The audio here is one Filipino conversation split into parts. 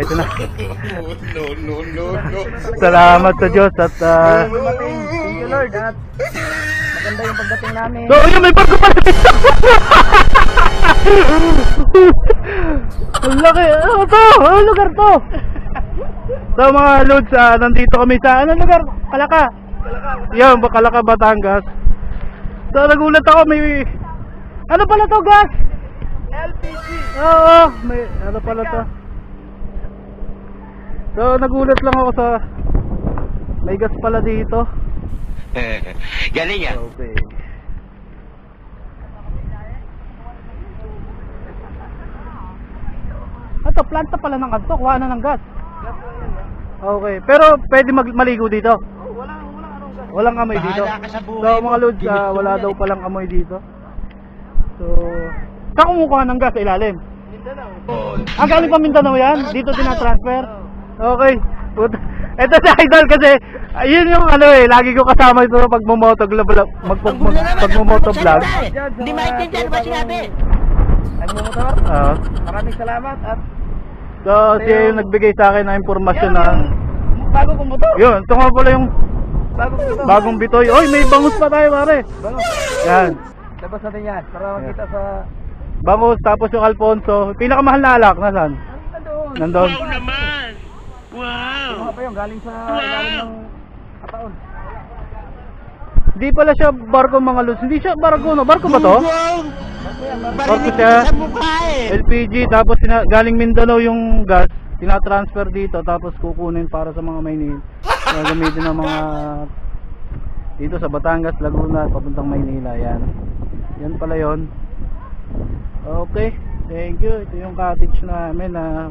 Ito na. No, no, no, no. Salamat sa Diyos at Dumating. Thank you Lord at maganda yung pagdating namin. So, yun, may barko pala dito. Ang laki. Ano to? Ano lugar to? So, mga loads, ah, nandito kami sa, anong lugar? Kalaka. Yan, ba Kalaka, Batangas. So, nagulat ako, may, ano pala to, gas? LPG. Oo, may, ano pala to? So, nagulat lang ako sa, may gas pala dito. Galing yan. Okay. Ito, planta pala ng kanto, kuha na ng gas. Okay, pero pwede mag maligo dito. Oh, wala, wala anong gas. Walang amoy Bahala dito. ka sa buhay So, mga ah, mo wala daw palang amoy dito. So, saan kumukuha ng gas sa ilalim? Mindanao. Ah, galing pa Mindanao yan? Dito tinatransfer? Okay. Put ito si Idol kasi ayun yung ano eh, lagi ko kasama ito pag mumoto vlog, mag pag, pag mumoto vlog. Hindi maintindihan ba sinabi? Nagmumotor. Ah. Maraming salamat at so, siya yung nagbigay sa akin ng impormasyon na bago kong motor. yun, ito nga pala yung Bago kong motor. bagong bitoy. Oy, may bangus pa tayo, pare. Bago. Yan. Labas natin yan para makita sa Bangus, tapos yung Alfonso. Pinakamahal na alak, nasaan? Nandoon. Nandun. Ano pa yung galing sa ilalim ng kataon. Hindi pala siya barko mga lods. Hindi siya barko, no? Barko ba to? Barko siya. eh. LPG, tapos sina- galing Mindanao yung gas. Tinatransfer dito, tapos kukunin para sa mga Maynil. Gagamitin ng mga dito sa Batangas, Laguna, papuntang Maynila. Yan. Yan pala yon. Okay. Thank you. Ito yung cottage namin na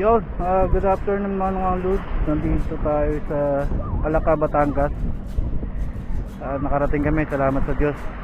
Yun, ah, good afternoon mga mga lods. Nandito tayo sa Alaka, Batangas. Ah, nakarating kami, salamat sa Diyos.